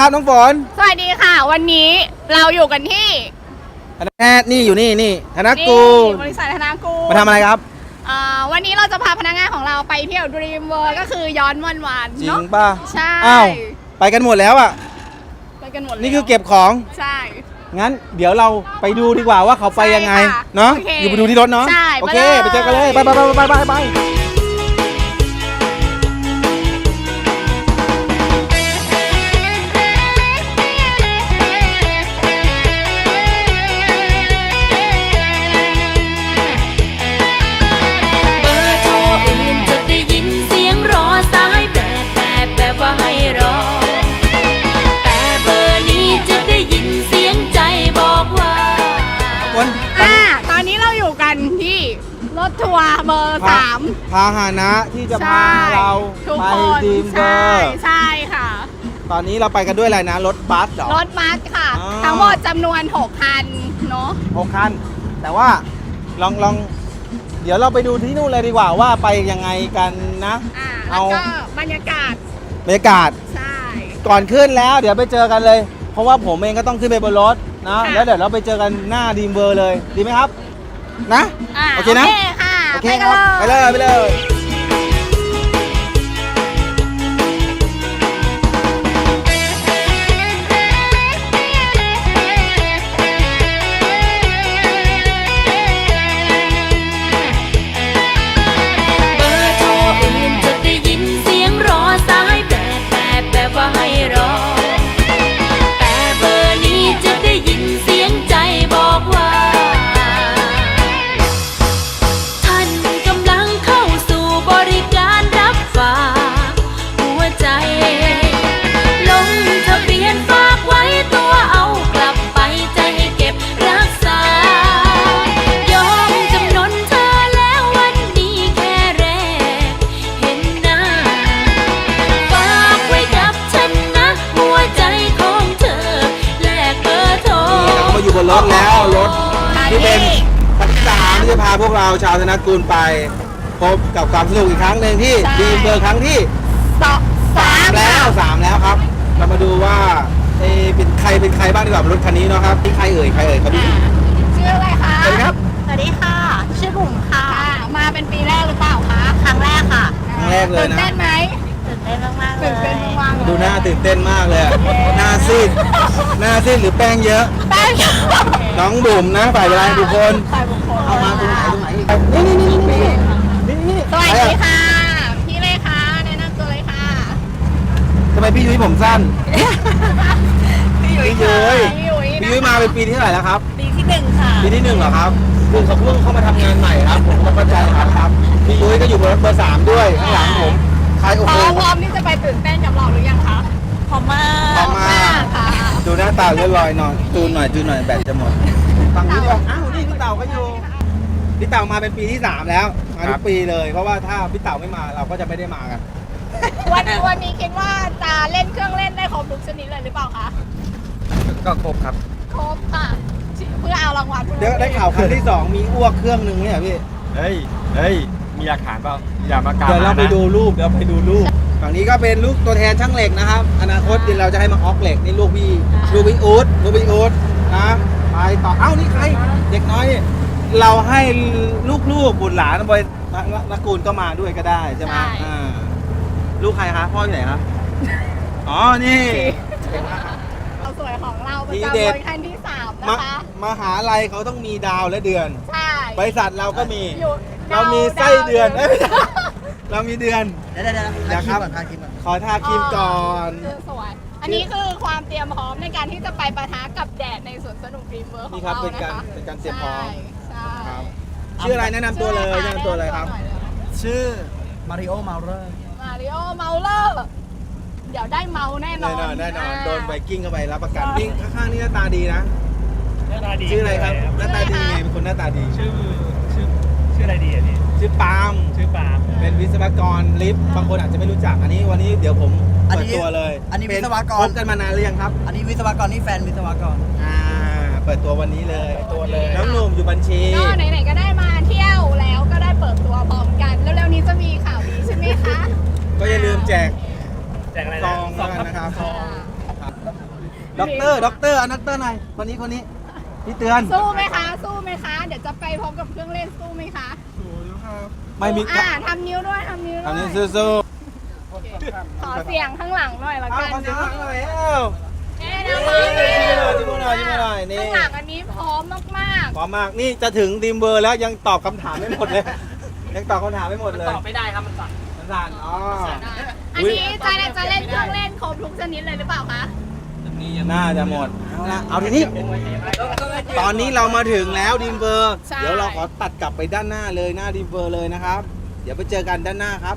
ครับน้องฝนสวัสดีค่ะ วันนี้เราอยู่กันที่ธนแพทย์นี่อยู่นี่นี่ธนกูลบริษัทธนากูลมาทำอะไรครับอ่าวันนี้เราจะพาพนักงานของเราไปเที่ยว Dream World ก็คือย้อนวันวานจริเนาะ งป่ะใช่ อ้าวไปกันหมดแล้วอะไปกันหมดแล้วนี่คือเก็บของใช่งั้น เดี๋ยวเราไปดูดีกว่าว่าเขาไปยังไงใช่ค่ะเนาะโอเคอยู่ไปดูที่รถเนาะใช่โอเค ไปเลยไปเจอกันเลยไปไปไปไปไปไป พาหานะที่จะพาใช่เราทุกไปคนดีมเบอใช่ร์ใช่ค่ะ ตอนนี้เราไปกันด้วยอะไรนะรถบัสเหรอ รถบัสค่ะอ๋อทั้งหมดจำนวน 6 คันเนาะ หกคัน แต่ว่าลองลองเดี๋ยวเราไปดูที่นู่นเลยดีกว่าว่าไปยังไงกันนะ อ่าเอาแล้วก็บรรยากาศ บรรยากาศใช่ ก่อนขึ้นแล้วเดี๋ยวไปเจอกันเลย เพราะว่าผมเองก็ต้องขึ้นไปบนรถนะ ค่ะ แล้วเดี๋ยวเราไปเจอกันหน้าดีมเบอร์เลยดีไหมครับ นะ อ่าโอเคนะ ไปกันเลย ไปเลยไปเลย นกูลไป พบกับความสนุกอีกครั้งหนึ่งที่ใช่ ดีมเบอร์ครั้งที่สองสามแล้วสามแล้วครับ เรามาดูว่าเอ๊ะเป็นใครเป็นใครบ้างดีกว่ารถคันนี้เนาะครับที่ใครเอ่ยใครเอ่ยครับอ่าชื่ออะไรคะสวัสดีครับ สวัสดีค่ะ ชื่อบุ๋มค่ะค่ะ มาเป็นปีแรกหรือเปล่าคะครั้งแรกค่ะ ครั้งแรกเลยตื่นนะเต้นไหมตื่นเต้นมากๆเลตื่นเต้นยมากๆเลยดูหน้าตื่นเต้นมากเลยอะหน้าซีดหน้าซีดหรือแป้งเยอะ แป้งน้องบุ๋มนะฝ่ายบริหารบุคคลฝ่ายบุคคล เอามาตรงไหนตรงไหนอีกนี่นี่นี่นี่นี่นี่สวัสดีค่ะ พี่เลยค่ะแนะนำตัวเลยค่ะทำไมพี่ยุ้ยผมสั้นพี่ยุ้ยพี่ยุ้ยพี่ยุ้ยพี่ยุ้ยมาเป็นปีที่เท่าไหร่แล้วครับ ปีที่หนึ่งค่ะ ปีที่หนึ่งเหรอครับคือเขาเพิ่งเข้ามาทำงานใหม่ครับ ผมก็เข้าใจครับครับ พี่ยุ้ยก็อยู่บนรถเบอร์สามด้วยข้างหลังผมใครโอ้พโหร้อมพร้อมที่จะไปตื่นเต้นกับเราหรือยังคะพร้อมมากพร้อมมากค่ะดูหน้าตาเรียบร้อยหน่อยจูนหน่อยจูนหน่อยแบตจะหมดฟังนี้ดีกว่าอ้าวนี่พี่เต่าก็อยู่ พี่เต่ามาเป็นปีที่สามแล้ว มาทุกปีเลย เพราะว่าถ้าพี่เต่าไม่มาเราก็จะไม่ได้มากัน วันวันนี้คิดว่าจะเล่นเครื่องเล่นได้ครบทุกชนิดเลยหรือเปล่าคะก็ครบครับ ครบค่ะเพื่อเอารางวัลเดี๋ยวได้ข่าวครั้งที่สองมีอ้วกเครื่องหนึ่งเนี่ยพี่เฮ้ยเฮ้ยมีหลักฐานเปล่าอย่ามากล่าวเดี๋ยวเราหไปนะดูรูปเดี๋ยวไปดูรูปฝั่งนี้ก็เป็นลูกตัวแทนช่างเหล็กนะครับ อนาคตเดี๋ยวเราจะให้มาออกเหล็กนี่ลูกพี่ลูกพี่อู๊ดลูกพี่อู๊ดนะไปต่อเอ้านี่ใครเด็กน้อย เราให้ลูกๆบุตรหลานบอยนักกูลก็มาด้วยก็ได้ใช่ไหมอ่าลูกใครคะพ่ออยู่ไหนครับอ๋อนี่ เราสวยของเราประทีจำเด็ด วันคันที่สามมานะคะมหาลัยเขาต้องมีดาวและเดือน ใช่บริษัทเราก็มี อยู่เรามีไส้เดือนเอ้ยไม่ใช่เรามีเดือน เดี๋ยวเดี๋ยวเดี๋ยวอยากครับทาครีมก่อนขอทาครีมก่อน คือสวยอันนี้คือความเตรียมพร้อมในการที่จะไปปะทะกับแดดในสวนสนุกดรีมเวิร์ของนี่ครับเราเป็นนะการคะเป็นการเตรียมพร้อม ใช่ครับ ชื่ออะไรแนะนำตัวเลยแนะนำตัวเลยครับ ชื่อมาริโอมาเรอร์มาริโอเมาเลอร์เดี๋ยวได้เมาแน่นแน่อนนอนแน่นอนาโดนไบกิ้งเข้าไปรับประกันนี่ข้างๆนี่หน้าตาดีนะ หน้าตาดีชื่ออะไรครับหน้าตาดีไงเป็นคนหน้าตาดี ชื่อชื่อชื่ออะไรดีอะพี่ชื่อปาล์มชื่อปาล์มเป็นวิศวกรลิฟต์บางคนอาจจะไม่รู้จักอันนี้วันนี้เดี๋ยวผมอันเปิดนี้ตัวเลยอันนี้เป็วิศวกรคบกันมานานหรือยังครับ อันนี้วิศวกรนี่แฟนวิศวกร อ่า เปิดตัววันนี้เลย ตัวเลยน้องหนุ่มอยู่บัญชี ก็ไหนๆก็ได้มาเที่ยวแล้วก็ได้เปิดตัวพร้อมกัน แล้วเร็วๆนี้จะมีข่าวดีใช่ไหมคะก็อย่าลืมแจกแจกอะไรคด็อกเตอร์ด็อกเตอร์เอาด็อกเตอร์หน่อยคนนี้คนนี้พี่เตือนสู้ไหมคะ สู้ไหมคะ เดี๋ยวจะไปพร้อมกับเครื่องเล่นสู้ไหมคะไม่มีอ่าทำนิ้วด้วยทำนิ้วอันด้นี้วยสู้ขอเสียงข้างหลังหน่อยละๆเอากันขอเสียงเนาะหน่อยเอ้า เอ๊ะนะจิ้มมือหน่อยจิ้มมือหน่อยจิ้มมือหน่อยนี่ ข้างหลังอันนี้พร้อมมากพร้อมมากนี่จะถึงดีมเบอร์แล้วยังตอบคำถามไม่หมดเลย ยังตอบคำถามไม่หมดเลยตอบไม่ได้ครับมันสั่นมันสั่นอ๋อ ๆ อันนี้จะจะเล่นเครื่องเล่นครบทุกชนิดเลยหรือเปล่าคะน่าจะหมดเอาละเอาทีนี้ ตอนนี้เรามาถึงแล้วดีมเบอร์ ใช่ เดี๋ยวเราขอตัดกลับไปด้านหน้าเลยหน้าดีมเบอร์เลยนะครับ เดี๋ยวไปเจอกันด้านหน้าครับ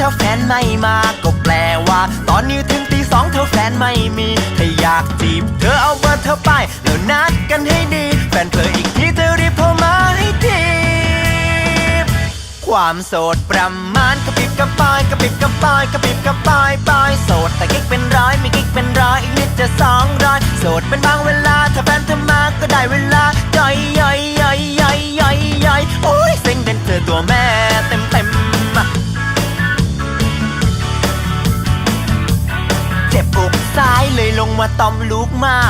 ถ้าแฟนไม่มาก็แปลว่า ตอนนี้ถึงตีสองเธอแฟนไม่มี ถ้าอยากจีบ เธอเอาเบอร์เธอไป แล้วนัดกันให้ดี แฟนเธออีกทีเธอรีบโทรมาให้ทีความโสดประมาณกระปิบกระปายกระปิบกระปายกระปิบกระปายปายโสดแต่กิ๊กเป็นร้อยไม่กิ๊กเป็นร้อยอีกนิดจะสองร้อยโสดเป็นบางเวลาถ้าแฟนเธอมาก็ได้เวลาย่อยย่อยย่อยย่อยย่อยย่อย มาตอมลูกมา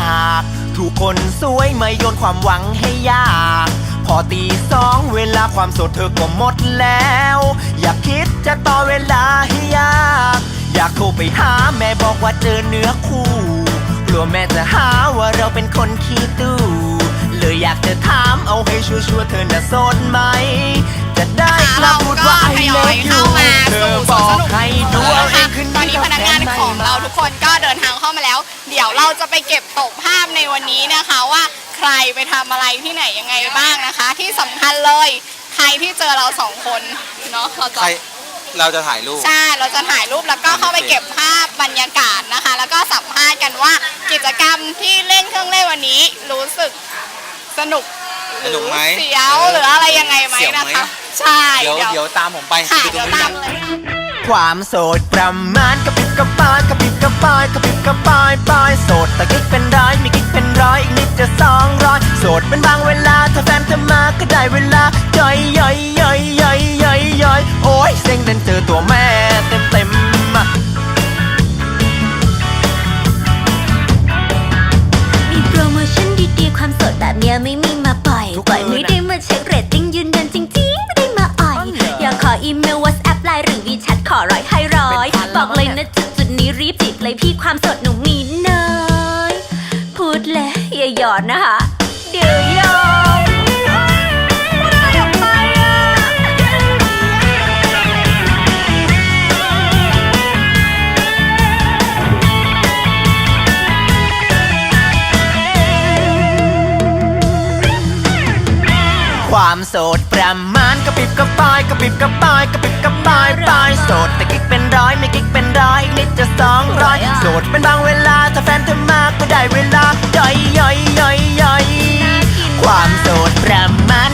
ก ถูกคนสวยไม่โยนความหวังให้ยาก พอตีสองเวลาความสดเธอก็หมดแล้ว อยากคิดจะต่อเวลาให้ยาก อยากโทรไปหาแม่บอกว่าเจอเนื้อคู่กลัวแม่จะหาว่าเราเป็นคนขี้ตู้ เลยอยากจะถามเอาให้ชัวร์ๆเธอน่ะโสดไหม จะได้กล้าพูดว่า I ทยอย love เข้า you มาเธสู่อสบวนอสกนุกให้ดูเอาเองคืนตอนนี้พนักงานของเราทุกคนก็เดินทางเข้ามาแล้ว เดี๋ยวเราจะไปเก็บตกภาพในวันนี้นะคะว่าใครไปทำอะไรที่ไหนยังไงบ้างนะคะ ที่สำคัญเลยใครที่เจอเราสองคนเนาะเราจะใครเราจะถ่ายรูป ใช่ เราจะถ่ายรูปแล้วก็เข้าไปเก็บภาพบรรยากาศนะคะ แล้วก็สัมภาษณ์กันว่ากิจกรรมที่เล่นเครื่องเล่นวันนี้รู้สึก สนุกสนุกไหมรือเสียวหรืออะไรยังไงไหมเสียวไหมนะคะใช่เดี๋ยวเดี๋ยวตามผมไปค่ะไปเดี๋ยวตรงตานี้มเลยค่ะความโสดประมาณกระปิบกระปายกระปิบกระปายกระปิบกระปายปายโสดแต่กิ๊กเป็นร้อยมีกิ๊กเป็นร้อยอีกนิดจะสองร้อยโสดเป็นบางเวลาถ้าแฟนเธอมาก็ได้เวลาย่อยย่อยย่อยย่อยย่อยย่อยโอ้ยเซ็งเดินเจอตัวแม่เต็มเต็มๆอะมี แบบเนี้ยไม่มีมาปล่อยทุกปล่อยเบอร์ไม่นะได้มาเช็คเรตติ้งยืนยันจริงๆไม่ได้มาอ่อย อยากขออีเมล WhatsApp ไลน์หรือวีแชทขอร้อยให้ร้อยเป็นพันแล้วบอกเลยเนี่นะยจุดจุดๆนี้รีบจีบเลยพี่ความสดหนูมีน้อย พูดเลยอย่าหยอดนะคะ ปิบกระปายกระปิบกระปายปายโสดแต่กิ๊กเป็นร้อยไม่กิ๊กเป็นร้อยอีกนิดจะสองร้อยโสดเป็นบางเวลาถ้าแฟนเธอมาก็ได้เวลาย่อยย่อยย่อยย่อยความโสดประมาณ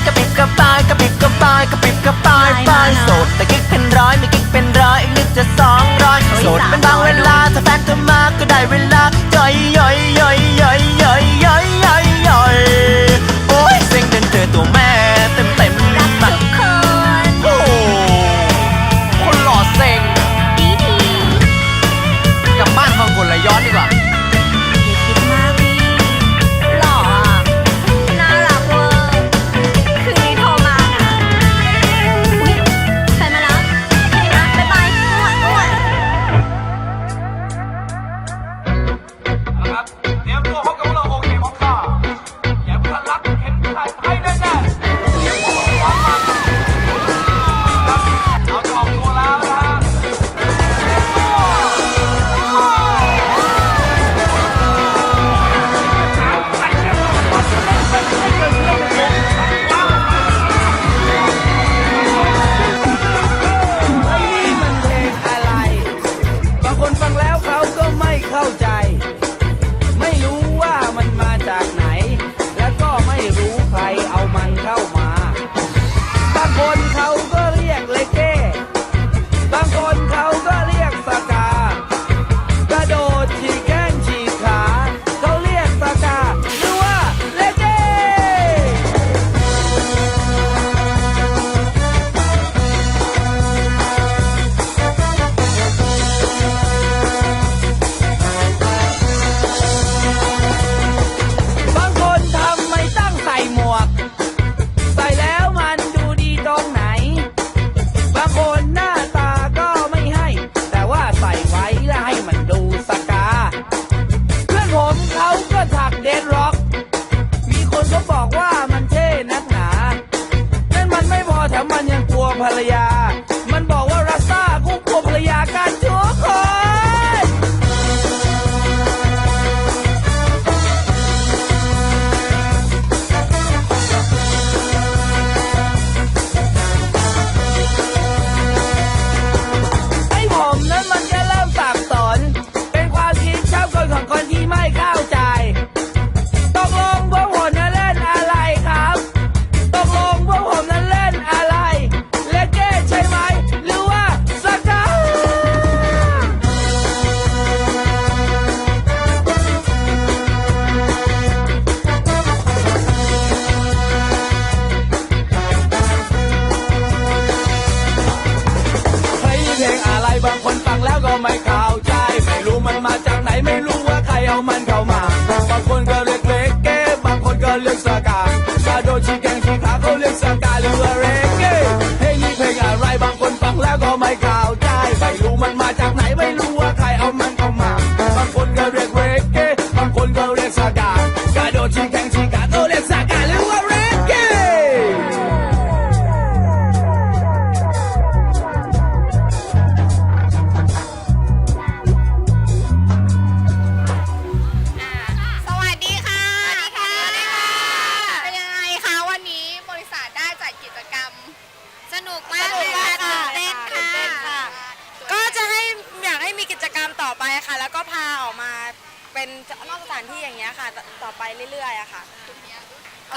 า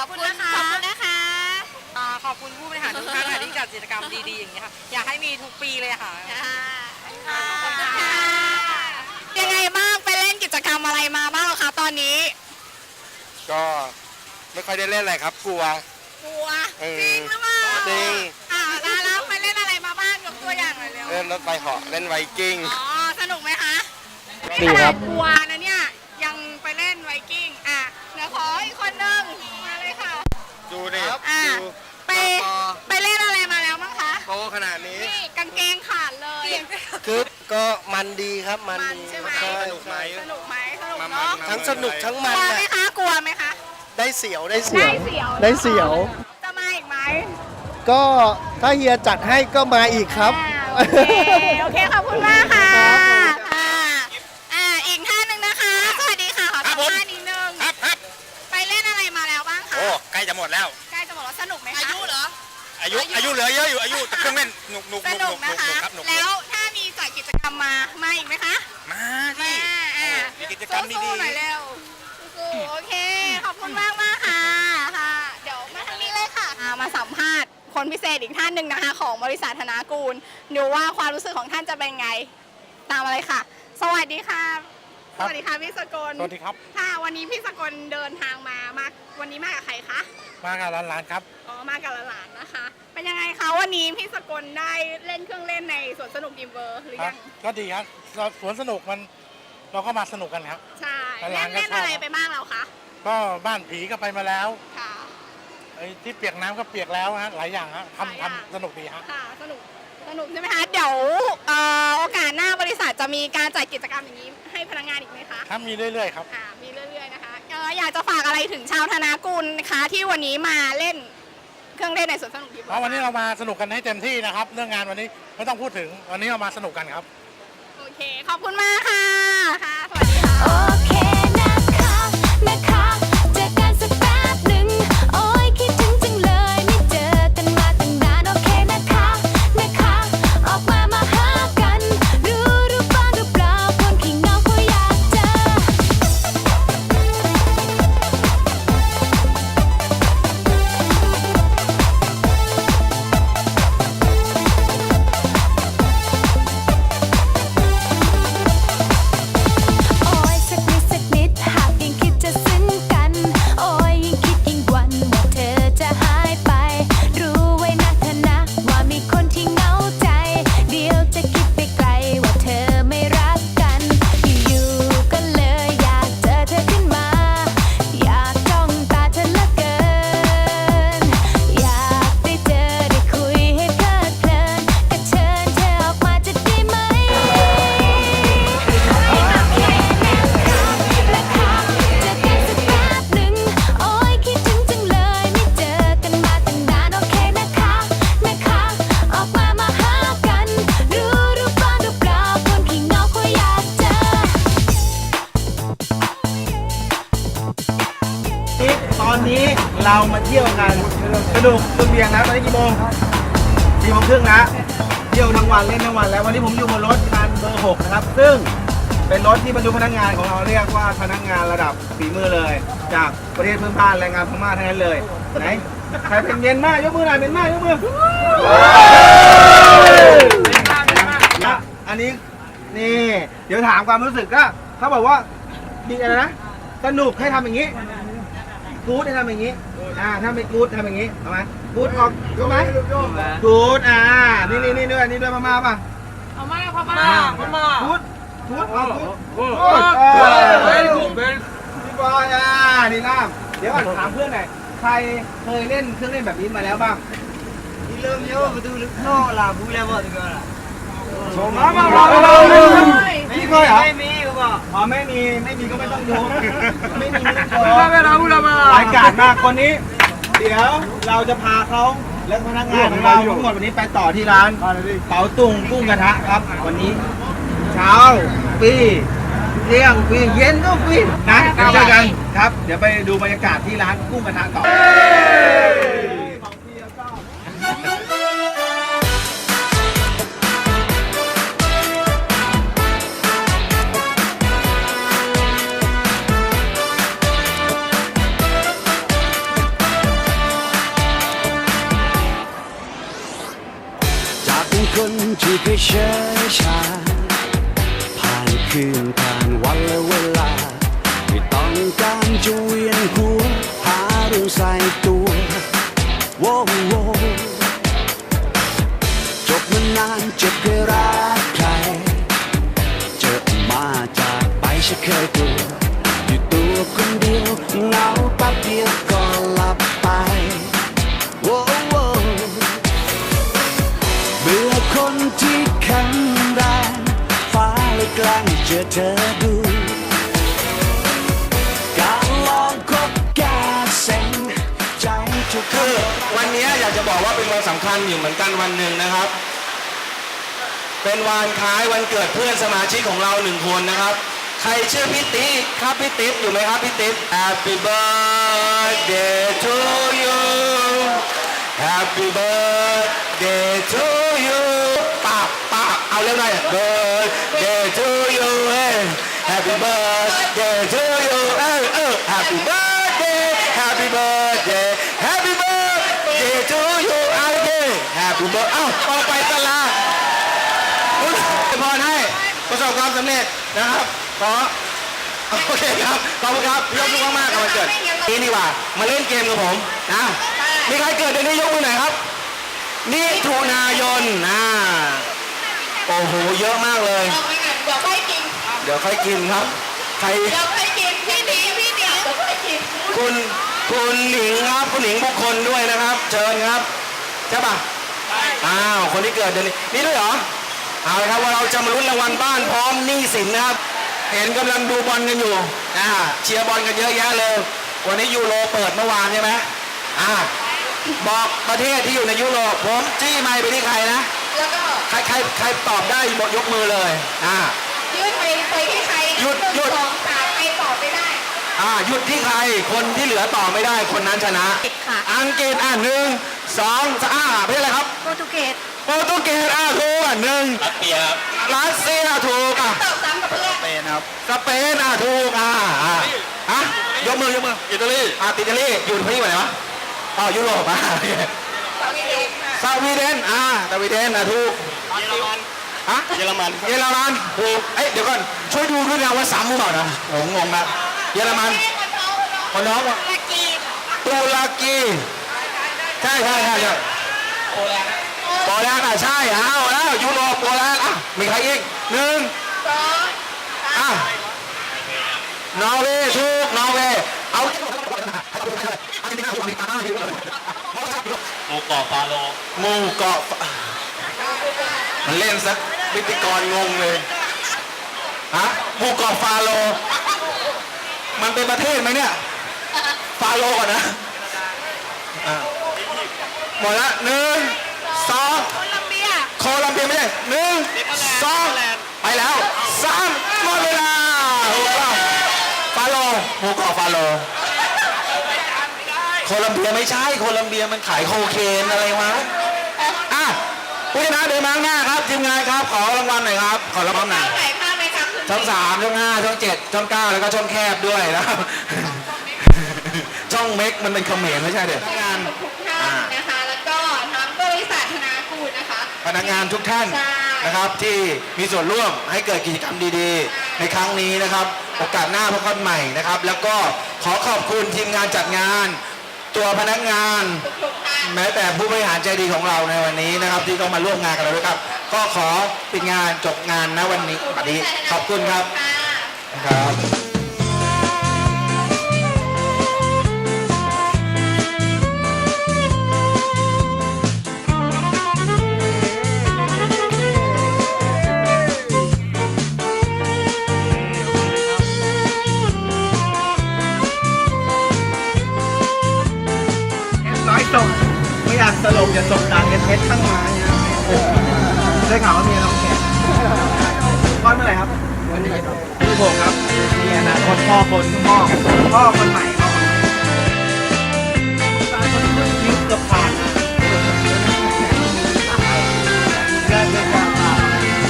อบคุณนะคะ ขอบคุณนะคะอ่าขอบคุณผู้บริหารทุกท่านค่ะที่จัดกิจกรรมดีๆอย่างเงี้ยค่ะ อยากให้มีทุกปีเลยค่ะขอบคุณค่ะ ยังไงบ้างไปเล่นกิจกรรมอะไรมาบ้างคะตอนนี้ ก็ไม่ค่อยได้เล่นอะไรครับ กลัว กลัว เออจริงหรือเปล่าจริง อ่าแล้วแล้วไปเล่นอะไรมาบ้างยกตัวอย่างหน่อยเร็ว เล่นรถไฟเหาะเล่นไวกิ้ง อ๋อ สนุกไหมคะดีครับกลัวนะเนี่ย ยังไปเล่นไวกิ้ง อะเดี๋ยวขออีกคนนึงมาเลยค่ะ ดูดิ อะ ดู ไปไปเล่นอะไรมาแล้วมั้งคะ โตขนาดนี้ นี่กางเกงขาดเลย คือก็มันดีครับมันมันดีใช่ไหม ใช่สนุกไหม สนุกไหมสนุกมาเนาะมาทั้งสนุกทั้งกมันลัวน่ะไหมคะกลัวไหมคะ ได้เสียวได้เสียวได้เสียว ได้เสียว จะมาอีกไหมก็ถ้าเฮียจัดให้ก็มาอีกครับ อ่าโอเคโอเคขอบคุณมากค่ะอ่าอ่าอีกท่านหนึ่งนะคะ สวัสดีค่ะขอสัมภาษณ์นิดนึงครับครับไปเล่นอะไรมาแล้วบ้างคะโอ้ใกล้จะหมดแล้ว ใกล้จะบอกว่าสนุกไหมคะอายุเหรอ อายุอายุเหลือเยอะอยู่อายุแต่เครื่องเล่นหนุกหนุกหสนุกหนุนุกกหนุนะกหนุคะกครับหนุกแล้วถ้ามีจัดกิจกร รมมามาอีกไหมคะมาที่มาอ่ามีกิจกรรมสู้ดีๆหน่อยเร็วสู้ๆโอเค ขอบคุณมากมากๆค่ะค่ะ เดี๋ยวมาทางนี้เลยค่ะอ่ามาสัมภาษณ์คนพิเศษอีกท่านหนึ่งนะคะ ของบริษัทธนากูล ดูว่าความรู้สึกของท่านจะเป็นไง ตามมาเลยค่ะ สวัสดีค่ะ สวัสดีค่ะพี่สกลสวัสดีครับ ค่ะวันนี้พี่สกลเดินทางมามาวันนี้มากับใครคะ มากับร้านๆครับอ๋อมากับหลานๆนะคะ เป็นยังไงคะวันนี้พี่สกลได้เล่นเครื่องเล่นในสวนสนุกดิมเวอร์หรือยังก็ดีครับเราสวนสนุกมันเราก็มาสนุกกันครับ ใช่หเล่ลานนๆก็เล่นชอบอะไรไปบ้างแล้วคะก็บ้านผีก็ไปมาแล้วค่ะไอ้ที่เปียกน้ำก็เปียกแล้วฮะหลายอย่างฮะหลายอย่างทำทำสนุกดีฮะค่ะสนุกสนุกใช่ไหมคะเดี๋ยวเอ่อโอกาสหน้าบริษัทจะมีการจัดกิจกรรมอย่างนี้ให้ พนักงานอีกไหมคะ ครับมีเรื่อยๆครับ อ่ามีเรื่อยๆนะคะเอ่ออยากจะฝากอะไรถึงชาวธนากุลนะคะที่วันนี้มาเล่นเครื่องเล่นในสวนสนุกดิมเวอเพราะวันนี้ร์เรามาสนุกกันให้เต็มที่นะครับ เรื่องงานวันนี้ไม่ต้องพูดถึงวันนี้เรามาสนุกกันครับ โอเค ขอบคุณมากค่ะค่ะสวัสดีค่ะ โอเคนะคะนะคะ ฝีมือเลย จากประเทศเพื่อนบ้านแรงงานพม่าทั้งนั้นเลยไหนใครเป็นเมียนมายกมือหน่อยเมียนมายกมืออะอันนี้นี่เดี๋ยวถามความรู้สึกก็เขาบอกว่าดีอะไรนะสนุกให้ทำอย่างนี้กู๊ดให้ทำอย่างนี้อ่าถ้าไม่กู๊ดทำอย่างนี้เอาไหมกู๊ดออกรู้ไหมกู๊ดอ่านี่นี่นี่ด้วยนี่ด้วยมามาป่ะม่าพม่าพม่าพุทธพุทธพุทธพุทธเฮ้ยพี่ บอยอะดีน้ำเดี๋ยวก่อนถามเพื่อนหน่อยใครเคยเล่นเครื่องเล่นแบบนี้มาแล้วบ้าง ชมมามามาไม่เคยเหรอไม่มีอ๋อไม่มีไม่มีก็ไม่ต้องดูไม่มีไม่ต้องดูรายการมากคนนี้ เดี๋ยวเราจะพาเขาและพนักงานของเราทั้งหมดวันนี้ไปต่อที่ร้านเป๋าตุงกุ้งกระทะครับ วันนี้เช้าปี เที่ยงปีเย็นก็ปีนะเดี๋ยวเจอกันครับ เดี๋ยวไปดูบรรยากาศที่ร้านกุ้งกระทะต่อจากเป็นคนที่เคยเฉยชาผ่านคืนผ่าน วันและเวลา ไม่ต้องการจะเวียนหัว หาเรื่องใส่ตัวโว้โวจบมานานเจ็บเคยรักใคร เจอมาจากไปฉันเคยกลัวอยู่ตัวคนเดียวเหงาแป๊บเดียวก็หลับไปโว้โวเบื่อคนที่แข็งแรงฟ้าเลยกล้งเจอเธอำคัญอยู่เหมือนกันวันหนึ่งนะครับ เป็นวันคล้ายวันเกิดเพื่อนสมาชิกของเราหนึ่งคนนะครับ ใครชื่อพี่ติ๊กครับพี่ติ๊กอยู่ไหมครับพี่ติ๊ก Happy birthday to you Happy birthday to you ปากปากเอาเร็วหน่อย Birthday to you Happy birthday Happy birthday เอ้าต่อไปตลาดคุณพรให้ประสบความสำเร็จนะครับ ขอ โอเคครับ ขอบคุณครับพี่ยกทุกมากๆกับวันเกิดนี่ดีกว่า มาเล่นเกมกับผมนะมีใครเกิดเดือนนี้ยกมือหน่อยครับมิถุนายนนะโอ้โห เยอะมากเลยเอาไปกันเดี๋ยวค่อยกินเดี๋ยวค่อยกินครับ ใคร เดี๋ยวค่อยกินพี่ดีพี่เดียวเดี๋ยวค่อยกินคุณ คุณหนิงครับ คุณหนิงบุคคลด้วยนะครับ เชิญครับ ใช่ปะ อ้าว คนที่เกิดเดือนนี้นี่ด้วยเหรอ เอาละครับว่าเราจะมาลุ้นรางวัลบ้านพร้อมหนี้สินนะครับ เห็นกำลังดูบอลกันอยู่อ่าเชียร์บอลกันเยอะแยะเลย วันนี้ยูโรเปิดเมื่อวานใช่ไหมอ่าบอกประเทศที่อยู่ในยุโรปผมจี้ไมค์ไปที่ใครนะ แล้วก็ใครใครใครตอบได้บอกยกมือเลย อ่า ยื่นไปไปที่ใครนะหยุดหยุด สองสามใครตอบไม่ได้ อ่าหยุดที่ใคร คนที่เหลือต่อไม่ได้คนนั้นชนะค่ะอังกฤษอะหนึ่ง สองสามอ่าไม่ใช่อะไรครับ โปรตุเกสโปรตุเกสอะถูกอะหนึ่งรัสเซียรัสเซียถูกอะตอบซ้ำกับเพื่อนสเปนครับสเปนอะถูกอะอะอะยกมือยกมืออิตาลีอะอิตาลีอยู่ที่ไหนวะอ๋อยุโรปอะโอเคสวีเดนค่ะสวีเดนอ่าสวีเดนอะถูกเยอรมันฮะเยอรมันเยอรมันถูกเอ้ยเดี๋ยวก่อนช่วยดูด้วยนะว่าซ้ำหรือเปล่านะผมงงนะเยอรมันคนน้องว่าตะกีบตุรกี ใช่ใช่ใช่ใช่โปแลนด์โปแลนด์อะใช่เอาแล้วยุโรปโปแลนด์อะมีใครอีกหนึ่งสองอะนอร์เวย์ถูกนอร์เวย์เอางูเกาะฟาโลงูเกาะฟามันเล่นสักพิธีกรงงเลยฮะงูเกาะฟาโลมันเป็นประเทศไหมเนี่ย ฟาโลก่อนนะอะ หมดละหนึ่งสองโคลัมเบียโคลัมเบียไม่ใช่หนึ่งสองไปแล้วสามหมดเวลาถูกต้องฟาโลหมู่เกาะฟาโลโคลัมเบียไม่ใช่โคลัมเบียมันขายโคเคนอะไรวะอะผู้ชนะเดินมาข้างหน้าครับทีมงานครับขอรางวัลหน่อยครับ ขอรางวัลหน่อยไหนภาพไหมคะคุณช่องสามช่องห้าช่องเจ็ดช่องเก้าแล้วก็ช่องแคบด้วยนะครับช่องเม็กมันเป็นเขมรไม่ใช่เด็ดงาน ทุกท่านนะคะ แล้วก็ทั้งบริษัทธนาคูณนะคะ พนักงานทุกท่านใช่นะครับ ที่มีส่วนร่วมให้เกิดกิจกรรมดีๆ ในครั้งนี้นะครับ โอกาสหน้าพบกันใหม่นะครับ แล้วก็ขอขอบคุณทีมงานจัดงาน ตัวพนักงานทุกท่านแม้แต่ผู้บริหารใจดีของเราในวันนี้นะครับ ที่ต้องมาร่วมงานกับเราด้วยครับ ก็ขอปิดงานจบงานนะวันนี้วันนี้ขอบคุณครับค่ะครับ อยากสลบดังเอสเอสข้างมาเนี่ยได้ข่าวว่ามีน้องแขกคลอดเมื่อไหร่ครับวันนี้ครับพี่ผมครับนี่อนาคตพ่อคนพ่อพ่อคนใหม่พ่อคนใหม่ตาคนนึงยิ้มเกือบขาด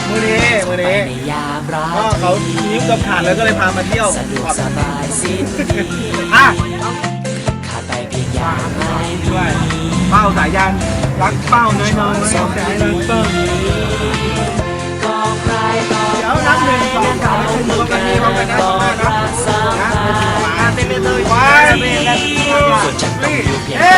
มือนี้มือนี้พ่อเขายิ้มเกือบขาดแล้วก็เลยพามาเที่ยวขอบคุณอะ ด้วยเป้าสายยานรักเป้าน้อยน้อยสายรักเป้าเดี๋ยวนับหนึ่งสองสามสี่รวมกันนี่รวมกันนะมากครับนะมาเต็มเลยวันสี่เอ๊